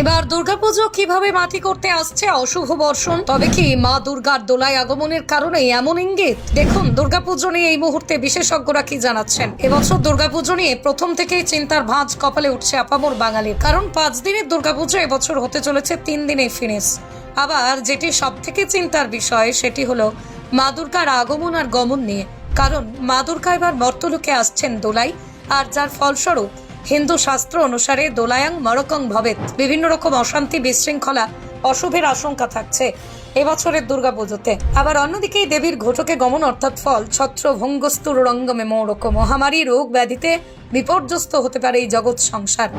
এবার দুর্গাপুজো কীভাবে মাটি করতে আসছে অশুভ বর্ষণ? তবে কি মা দুর্গার দোলায় আগমনের কারণে এমন ইঙ্গিত? দেখুন, দুর্গাপুজো নিয়ে এই মুহূর্তে বিশেষজ্ঞরা কি জানাচ্ছেন? এবছর দুর্গাপুজো নিয়ে প্রথম থেকেই চিন্তার ভাঁজ কপালে উঠছে আপামর বাঙালির। কারণ পাঁচ দিনের দুর্গাপুজো এবছর হতে চলেছে তিন দিনে ফিনিশ। আবার যেটি সব থেকে চিন্তার বিষয়, সেটি হলো মা দুর্গার আগমন আর গমন নিয়ে। কারণ মা দুর্গা এবার মর্তলোকে আসছেন দোলাই আর যার ফলস্বরূপ হিন্দু শাস্ত্র অনুসারে দোলায়াং মরকং ভবেত। বিভিন্ন রকম অশান্তি, বিশৃঙ্খলা, অশুভের আশঙ্কা থাকছে এবছরের দুর্গাপুজোতে। আবার অন্যদিকে দেবীর ঘটকে গমন অর্থাৎ ফল, ছত্র, ভঙ্গস্তুর রঙ্গমে মৌরক মহামারী রোগ ব্যাধিতে বিপর্যস্ত হতে পারে এই জগৎ সংসার।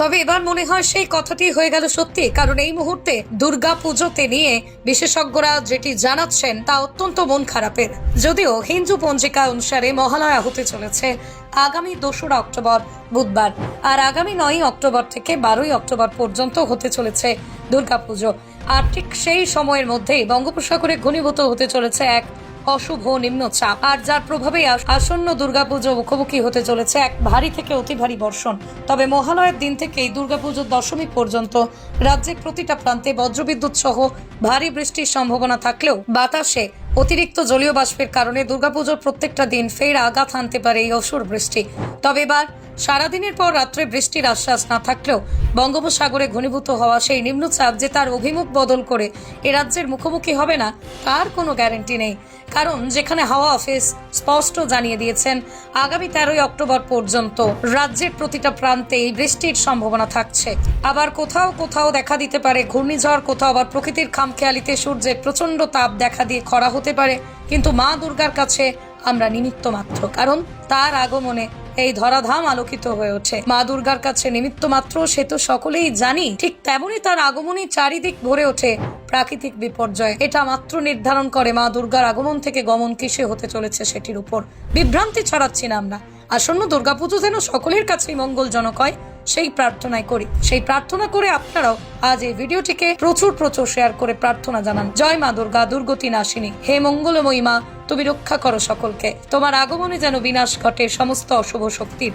তবে এবার মনে হয় সেই কথাটি হয়ে গেল সত্যি, কারণ এই মুহূর্তে দুর্গা পুজোতে নিয়ে বিশেষজ্ঞরা যেটি জানাচ্ছেন তা অত্যন্ত মন খারাপের। যদিও হিন্দু পঞ্জিকা অনুসারে মহালয়া হতে চলেছে আগামী দোসরা অক্টোবর বুধবার, আর আগামী নয়ই অক্টোবর থেকে বারোই অক্টোবর পর্যন্ত হতে চলেছে দুর্গাপুজো। আর ঠিক সেই সময়ের মধ্যেই বঙ্গোপসাগরে ঘনীভূত হতে চলেছে এক অশুভ নিম্নচাপ। আর যার প্রভাবে আস- আসন্ন দুর্গাপুজো মুখোমুখি হতে চলেছে এক ভারী থেকে অতি ভারী বর্ষণ। তবে মহালয়ের দিন থেকেই দুর্গাপুজোর দশমী পর্যন্ত রাজ্যের প্রতিটা প্রান্তে বজ্রবিদ্যুৎ সহ ভারী বৃষ্টির সম্ভাবনা থাকলেও বাতাসে অতিরিক্ত জলীয় বাষ্পের কারণে দুর্গাপুজোর প্রত্যেকটা দিন ফের আঘাত হানতে পারে এই অসুর বৃষ্টি। তবে এবার সারাদিনের পর রাত্রে বৃষ্টির আশ্বাস না থাকলেও বঙ্গোপসাগরে ঘনীভূত হওয়া সেই নিম্নচাপ যে তার অভিমুখ বদল করে এ রাজ্যের মুখোমুখি হবে না, তার কোনো গ্যারান্টি নেই। কারণ যেখানে হাওয়া অফিস স্পষ্ট জানিয়ে দিয়েছেন, আগামী তেরোই অক্টোবর পর্যন্ত রাজ্যের প্রতিটা প্রান্তে এই বৃষ্টির সম্ভাবনা থাকছে। আবার কোথাও কোথাও দেখা দিতে পারে ঘূর্ণিঝড়, কোথাও আবার প্রকৃতির খামখেয়ালিতে সূর্যের প্রচণ্ড তাপ দেখা দিয়ে খরা হতে পারে। কিন্তু মা দুর্গার কাছে আমরা নিমিত্ত মাত্র কারণ তার আগমনে এই ধরাধাম আলোকিত হয়ে ওঠে। মা দুর্গার কাছে নিমিত্ত মাত্র সে তো সকলেই জানি, ঠিক তেমনি তার আগমনই চারিদিক ভরে ওঠে প্রাকৃতিক বিপর্যয়। এটা মাত্র নির্ধারণ করে মা দুর্গার আগমন থেকে গমন কিসে হতে চলেছে সেটির উপর। বিভ্রান্তি ছড়াচ্ছি না আমরা। আসন্ন দুর্গাপুজো যেন সকলের কাছেই মঙ্গলজনক হয়, সেই প্রার্থনাই করি। সেই প্রার্থনা করে আপনারাও আজ এই ভিডিওটিকে প্রচুর প্রচুর শেয়ার করে প্রার্থনা জানান। জয় মা দুর্গা, দুর্গতি নাশিনী। হে মঙ্গলময়ী মা তুমি রক্ষা করো সকলকে। তোমার আগমনে যেন বিনাশ ঘটে সমস্ত অশুভ শক্তির।